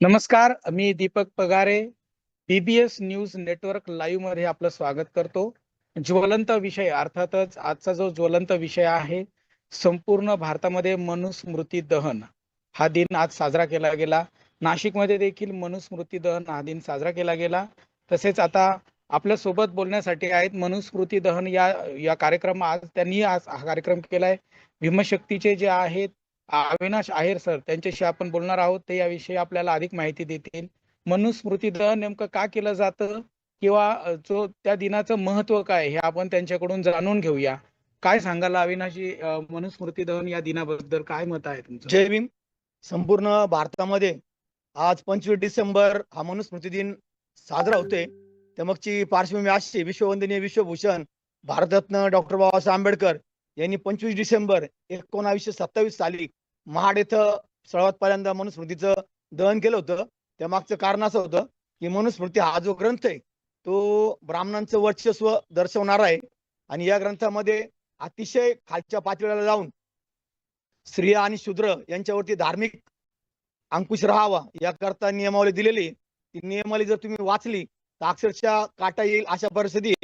नमस्कार मी Deepak Pagare BBS news network लाईव्हमध्ये आपलं स्वागत करतो. ज्वलंत विषय अर्थातच आजचा जो ज्वलंत विषय आहे संपूर्ण भारतामध्ये मनुस्मृती दहन. हा दिन आज साजरा केला गेला. नाशिकमध्ये देखील मनुस्मृती दहन हा दिन साजरा केला गेला. तसेच आता आपल्यासोबत बोलण्यासाठी आहेत मनुस्मृती दहन या या कार्यक्रम आज त्यांनी आज हा कार्यक्रम केलाय. भीमशक्तीचे जे आहेत अविनाश आहेर सर त्यांच्याशी आपण बोलणार आहोत. ते याविषयी आपल्याला अधिक माहिती देतील. मनुस्मृती दहन नेमकं का केलं जातं? किंवा जो त्या दिनाचं महत्त्व काय हे आपण त्यांच्याकडून जाणून घेऊया. काय सांगाल अविनाशी मनुस्मृती दहन या दिनाबद्दल काय मत आहे तुमचं? जय भीम. संपूर्ण भारतामध्ये आज पंचवीस डिसेंबर हा मनुस्मृती दिन साजरा होतोय. त्यामागची पार्श्वभूमी अशी विश्ववंदनीय विश्वभूषण भारतरत्न डॉक्टर बाबासाहेब आंबेडकर यांनी पंचवीस डिसेंबर एकोणावीसशे सत्तावीस साली महाड इथं सर्वात पहिल्यांदा मनुस्मृतीचं दहन केलं होतं. त्यामागचं कारण असं होतं की मनुस्मृती हा जो ग्रंथ आहे तो ब्राह्मणांचं वर्चस्व दर्शवणारा आहे. आणि या ग्रंथामध्ये अतिशय खालच्या पातळीला जाऊन स्त्रिया आणि शूद्र यांच्यावरती धार्मिक अंकुश राहावा याकरता नियमावली दिलेली ती नियमावली जर तुम्ही वाचली तर अक्षरशः काटा येईल अशा परिस्थिती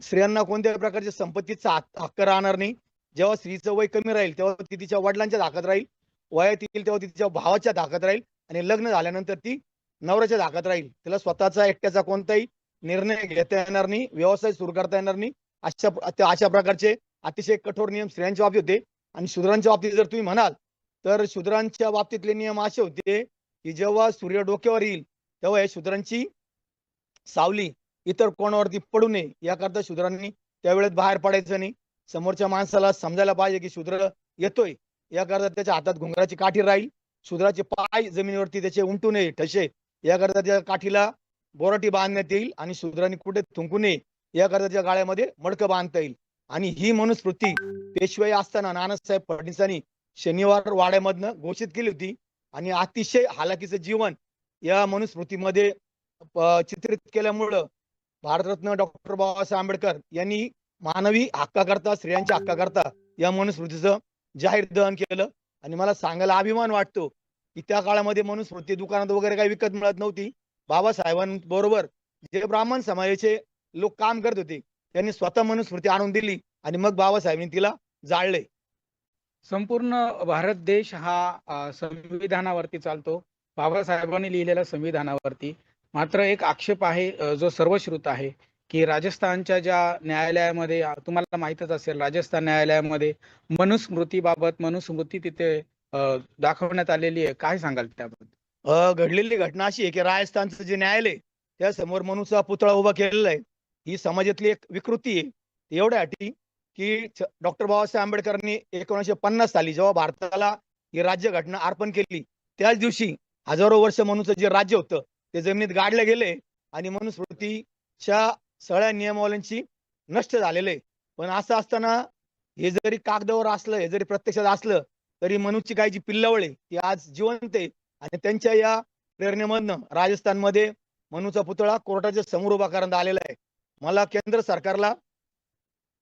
स्त्रियांना कोणत्याही प्रकारच्या संपत्तीचा हक्क राहणार नाही. जेव्हा स्त्रीचं वय कमी राहील तेव्हा ती तिच्या वडिलांच्या धाकात राहील वयात येईल तेव्हा ती तिच्या भावाच्या धाकात राहील आणि लग्न झाल्यानंतर ती नवऱ्याच्या धाकात राहील. तिला स्वतःचा एकट्याचा कोणताही निर्णय घेता येणार नाही व्यवसाय सुरू करता येणार नाही. अशा अशा प्रकारचे अतिशय कठोर नियम स्त्रियांच्या बाबतीत होते. आणि शूद्रांच्या बाबतीत जर तुम्ही म्हणाल तर शूद्रांच्या बाबतीतले नियम असे होते की जेव्हा सूर्य डोक्यावर येईल तेव्हा या शूद्रांची सावली इतर कोणावरती पडू नये याकरता शूद्रांनी त्यावेळेस बाहेर पडायचं नाही. समोरच्या माणसाला समजायला पाहिजे की शूद्र येतोय. याकरता त्याच्या हातात घुंगराची काठी राहील. शूद्राचे पाय जमिनीवरती त्याचे उमटू नये ठसे. याकरता त्या काठीला बोराटी बांधण्यात येईल आणि शूद्राने कुठे थुंकू नये याकरता त्या गाळ्यामध्ये मडकं बांधता येईल. आणि ही मनुस्मृती पेशवाई असताना नानासाहेब फडणवीसांनी शनिवार वाड्यामधनं घोषित केली होती. आणि अतिशय हालाकीचं जीवन या मनुस्मृतीमध्ये चित्रित केल्यामुळं भारतरत्न डॉक्टर बाबासाहेब आंबेडकर यांनी मानवी हक्काकरता स्त्रियांच्या हक्काकरता या मनुस्मृतीचं जाहीर दहन केलं. आणि मला सांगायला अभिमान वाटतो की त्या काळामध्ये मनुस्मृती दुकानात वगैरे काही विकत मिळत नव्हती. बाबासाहेबांबरोबर जे ब्राह्मण समाजाचे लोक काम करत होते त्यांनी स्वतः मनुस्मृती आणून दिली आणि मग बाबासाहेबांनी तिला जाळले. संपूर्ण भारत देश हा संविधानावरती चालतो. बाबासाहेबांनी लिहिलेल्या संविधानावरती. मात्र एक आक्षेप आहे जो जो सर्वश्रुत आहे. की राजस्थानच्या ज्या न्यायालयामध्ये तुम्हाला माहीतच असेल राजस्थान न्यायालयामध्ये मनुस्मृतीबाबत मनुस्मृती तिथे दाखवण्यात आलेली आहे. काय सांगाल त्याबद्दल? घडलेली घटना अशी आहे की राजस्थानचं जे न्यायालय त्या समोर मनुचा पुतळा उभा केलेला आहे. ही समाजातली एक विकृती आहे. एवढ्या अटी की डॉक्टर बाबासाहेब आंबेडकरांनी एकोणीसशे पन्नास साली जेव्हा भारताला ही राज्य घटना अर्पण केली त्याच दिवशी हजारो वर्ष मनुचं जे राज्य होतं ते जमिनीत गाडले गेले आणि मनुस्मृतीच्या सगळ्या नियमावलींची नष्ट झालेलं आहे. पण असं असताना हे जरी कागदावर असलं हे जरी प्रत्यक्षात असलं तरी मनुची काही जी पिल्लावळ आहे ती आज जिवंत आहे. आणि त्यांच्या या प्रेरणेमधनं राजस्थानमध्ये मनुचा पुतळा कोर्टाच्या समोर उभा करण्यात आलेला आहे. मला केंद्र सरकारला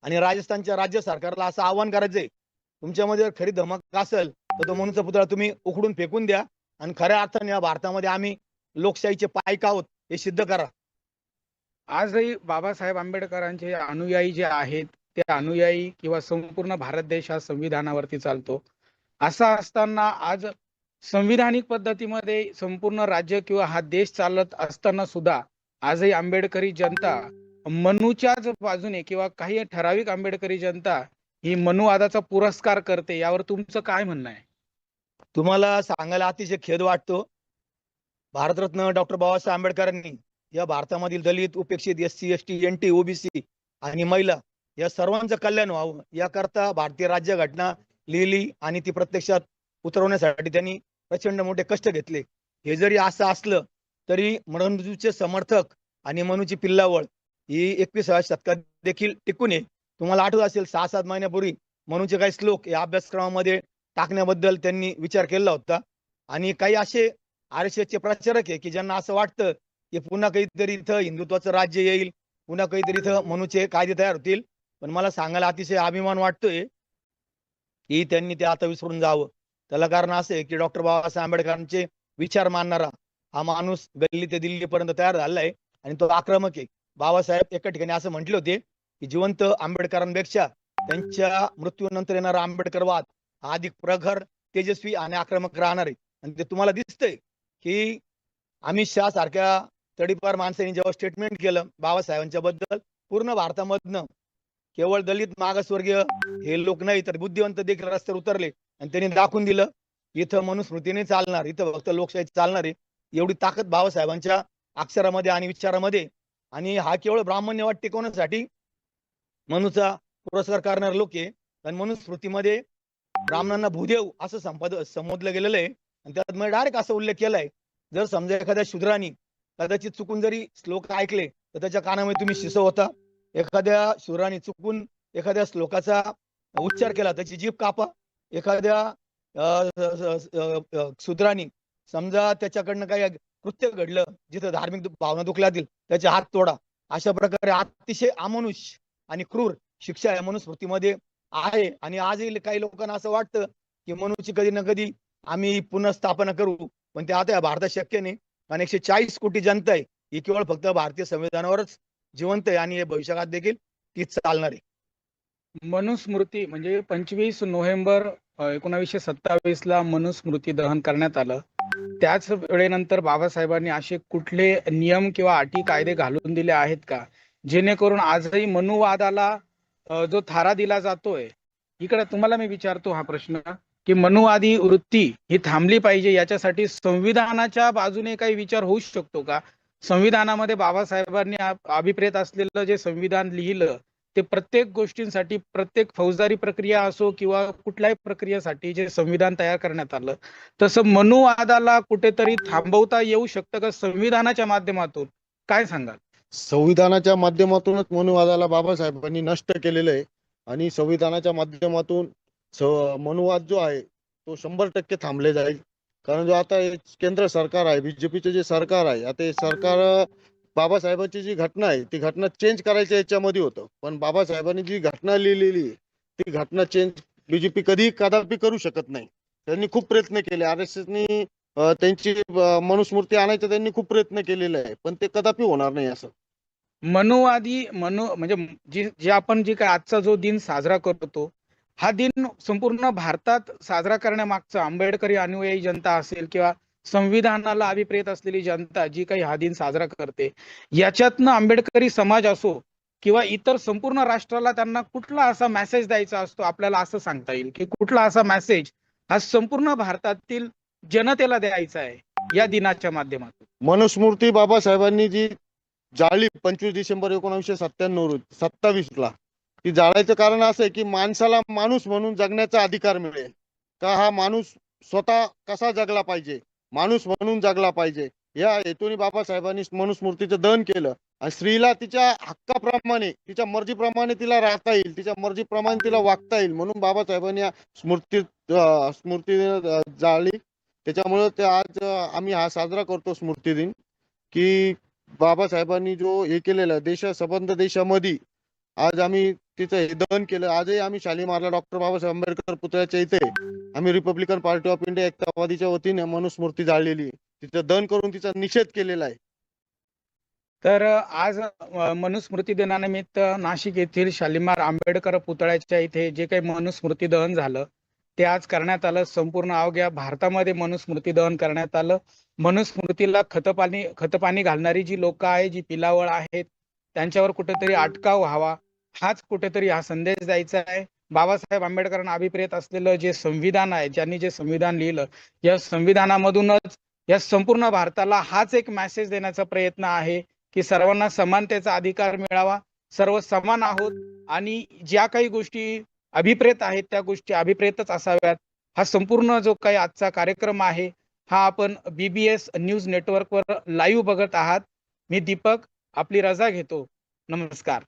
आणि राजस्थानच्या राज्य सरकारला असं आवाहन करायचंय. तुमच्यामध्ये जर खरी धमक असेल तर तो मनुचा पुतळा तुम्ही उखडून फेकून द्या. आणि खऱ्या अर्थाने या भारतामध्ये आम्ही लोकशाहीचे पायक आहोत हे सिद्ध करा. आजही बाबासाहेब आंबेडकरांचे अनुयायी जे आहेत ते अनुयायी किंवा संपूर्ण भारत देश हा संविधानावरती चालतो. असा असताना आज संविधानिक पद्धतीमध्ये संपूर्ण राज्य किंवा हा देश चालत असताना सुद्धा आजही आंबेडकरी जनता मनूच्याच बाजूने किंवा काही ठराविक आंबेडकरी जनता ही मनुवादाचा पुरस्कार करते यावर तुमचं काय म्हणणं आहे? तुम्हाला सांगायला अतिशय खेद वाटतो. भारतरत्न डॉक्टर बाबासाहेब आंबेडकरांनी या भारतामधील दलित उपेक्षित S C S T N T OBC आणि महिला या सर्वांचं कल्याण व्हावं. याकरता भारतीय राज्यघटना लिहिली आणि ती प्रत्यक्षात उतरवण्यासाठी त्यांनी प्रचंड मोठे कष्ट घेतले. हे जरी असं असलं तरी मनुचे समर्थक आणि मनुची पिल्लावळ ही एकविसाव्या शतकात देखील टिकून येईल तुम्हाला आठवत असेल सहा सात महिन्यापूर्वी मनुचे काही श्लोक या अभ्यासक्रमामध्ये टाकण्याबद्दल त्यांनी विचार केला होता. आणि काही असे आर एस चे प्रचारक आहे की ज्यांना असं वाटतं की पुन्हा काहीतरी इथं हिंदुत्वाचं राज्य येईल पुन्हा काहीतरी इथं मनुचे कायदे तयार होतील. पण मला सांगायला अतिशय अभिमान वाटतोय की त्यांनी ते आता विसरून जावं. त्याला कारण असं आहे की डॉक्टर बाबासाहेब आंबेडकरांचे विचार मानणारा हा माणूस गल्ली ते दिल्लीपर्यंत तयार झालेला आहे आणि तो आक्रमक आहे. बाबासाहेब एका ठिकाणी असं म्हटले होते की जिवंत आंबेडकरांपेक्षा त्यांच्या मृत्यूनंतर येणारा आंबेडकरवाद हा अधिक प्रखर तेजस्वी आणि आक्रमक राहणार आहे. आणि ते तुम्हाला दिसतंय की अमित शहा सारख्या तडीपार माणसांनी जेव्हा स्टेटमेंट केलं बाबासाहेबांच्या बद्दल पूर्ण भारतामधनं केवळ दलित मागासवर्गीय हे लोक नाही तर बुद्धिवंत देखील रस्त्यावर उतरले आणि त्यांनी दाखवून दिलं इथं मनुस्मृतीने चालणार इथं फक्त लोकशाही चालणार आहे एवढी ताकद बाबासाहेबांच्या अक्षरामध्ये आणि विचारामध्ये. आणि हा केवळ ब्राह्मण्यवाद टिकवण्यासाठी मनुचा पुरस्कार करणारे लोक आहे. आणि मनुस्मृतीमध्ये ब्राह्मणांना भूदेव असं संपद संबोधलं गेलेलं आहे. आणि त्यात मी डायरेक्ट असा उल्लेख केलाय. जर समजा एखाद्या शूद्रानी कदाचित चुकून जरी श्लोक ऐकले तर त्याच्या कानामध्ये तुम्ही शिसव होता. एखाद्या शुराने चुकून एखाद्या श्लोकाचा उच्चार केला त्याची जीभ कापा. एखाद्या अं, शूद्रानी समजा त्याच्याकडनं काही कृत्य घडलं जिथं धार्मिक भावना दुखल्यातील त्याचे हात तोडा. अशा प्रकारे अतिशय अमनुष्य आणि क्रूर शिक्षा या मनुस्मृतीमध्ये आहे. आणि आजही काही लोकांना असं वाटतं की मनुची कधी ना कधी आम्ही पुनर्स्थापना करू पण ते आता या भारतात शक्य नाही. कारण एकशे चाळीस कोटी जनता आहे ही केवळ फक्त भारतीय संविधानावरच जिवंत आहे आणि हे भविष्यकाळात देखील तीच चालणार आहे. मनुस्मृती म्हणजे पंचवीस नोव्हेंबर एकोणावीसशे सत्तावीस ला मनुस्मृती दहन करण्यात आलं. त्याच वेळेनंतर बाबासाहेबांनी असे कुठले नियम किंवा अटी कायदे घालून दिले आहेत का? जेणेकरून आजही मनुवादाला जो थारा दिला जातोय इकडे तुम्हाला मी विचारतो हा प्रश्न. की मनुवादी वृत्ती ही थांबली पाहिजे याच्यासाठी संविधानाच्या बाजूने काही विचार होऊ शकतो का? संविधानामध्ये बाबासाहेबांनी अभिप्रेत असलेलं जे संविधान लिहिलं ते प्रत्येक गोष्टींसाठी प्रत्येक फौजदारी प्रक्रिया असो किंवा कुठल्याही प्रक्रियेसाठी जे संविधान तयार करण्यात आलं तसं मनुवादाला कुठेतरी थांबवता येऊ शकतं का संविधानाच्या माध्यमातून? काय सांगाल? संविधानाच्या माध्यमातूनच मनुवादाला बाबासाहेबांनी नष्ट केलेलं आहे आणि संविधानाच्या माध्यमातून मनुवाद जो आहे तो शंभर टक्के थांबले जाईल. कारण जो आता केंद्र सरकार आहे बीजेपीचे जे सरकार आहे आता सरकार बाबासाहेबांची जी घटना आहे ती घटना चेंज करायच्या याच्यामध्ये होतं. पण बाबासाहेबांनी जी घटना लिहिलेली आहे ती घटना चेंज बीजेपी कधी कदापि करू शकत नाही. त्यांनी खूप प्रयत्न केले. आर एस एसनी त्यांची मनुस्मृती आणायचा त्यांनी खूप प्रयत्न केलेले आहे पण ते कदापि होणार नाही असं. मनुवादी मनु म्हणजे जी जे आपण जे काय आजचा जो दिन साजरा करतो हा दिन संपूर्ण भारतात साजरा करण्यामागचं आंबेडकरी अनुयायी जनता असेल किंवा संविधानाला अभिप्रेत असलेली जनता जी काही हा दिन साजरा करते याच्यातनं आंबेडकरी समाज असो किंवा इतर संपूर्ण राष्ट्राला त्यांना कुठला असा मेसेज द्यायचा असतो आपल्याला असं सांगता येईल की कुठला असा मेसेज हा संपूर्ण भारतातील जनतेला द्यायचा आहे या दिनाच्या माध्यमातून. मनुस्मृती बाबासाहेबांनी जी जाळली पंचवीस डिसेंबर एकोणीसशे सत्त्याण्णव सत्तावीस ला ती जाळायचं कारण असं आहे की माणसाला माणूस म्हणून जगण्याचा अधिकार मिळेल. का हा माणूस स्वतः कसा जगला पाहिजे? माणूस म्हणून जगला पाहिजे. या हेतूने बाबासाहेबांनी मनुस्मृतीचं दहन केलं. आणि स्त्रीला तिच्या हक्काप्रमाणे तिच्या मर्जीप्रमाणे तिला राहता येईल तिच्या मर्जीप्रमाणे तिला वागता येईल म्हणून बाबासाहेबांनी या स्मृती स्मृती जाळली. त्याच्यामुळे ते आज आम्ही हा साजरा करतो स्मृती दिन. की बाबासाहेबांनी जो हे केलेला देश सबंध देशामध्ये आज आम्ही तिचं हे दहन केलं. आजही आम्ही शालीमारला डॉक्टर बाबासाहेब आंबेडकर पुतळ्याच्या इथे. आम्ही रिपब्लिकन पार्टी ऑफ इंडिया एकतावादीच्या वतीने मनुस्मृती जाळलेली. आहे. तिचं दहन करून तिचा निषेध केलेला आहे. तर आज मनुस्मृती दिनानिमित्त नाशिक येथील शालिमार आंबेडकर पुतळ्याच्या इथे जे काही मनुस्मृती दहन झालं ते आज करण्यात आलं. संपूर्ण अवघ्या भारतामध्ये मनुस्मृती दहन करण्यात आलं. मनुस्मृतीला खतपाणी खतपाणी घालणारी जी लोक आहे जी पिलावळ आहेत त्यांच्यावर कुठेतरी अटकाव व्हावा. हाच कुठेतरी हा संदेश द्यायचा आहे. बाबासाहेब आंबेडकरांना अभिप्रेत असलेलं जे संविधान आहे ज्यांनी जे संविधान लिहिलं या संविधानामधूनच या संपूर्ण भारताला हाच एक मेसेज देण्याचा प्रयत्न आहे की सर्वांना समानतेचा अधिकार मिळावा सर्व समान आहोत आणि ज्या काही गोष्टी अभिप्रेत आहेत त्या गोष्टी अभिप्रेतच असाव्यात. हा संपूर्ण जो काही आजचा कार्यक्रम आहे हा आपण बीबीएस न्यूज नेटवर्कवर लाईव्ह बघत आहात. मी दीपक आपली रजा घेतो. नमस्कार.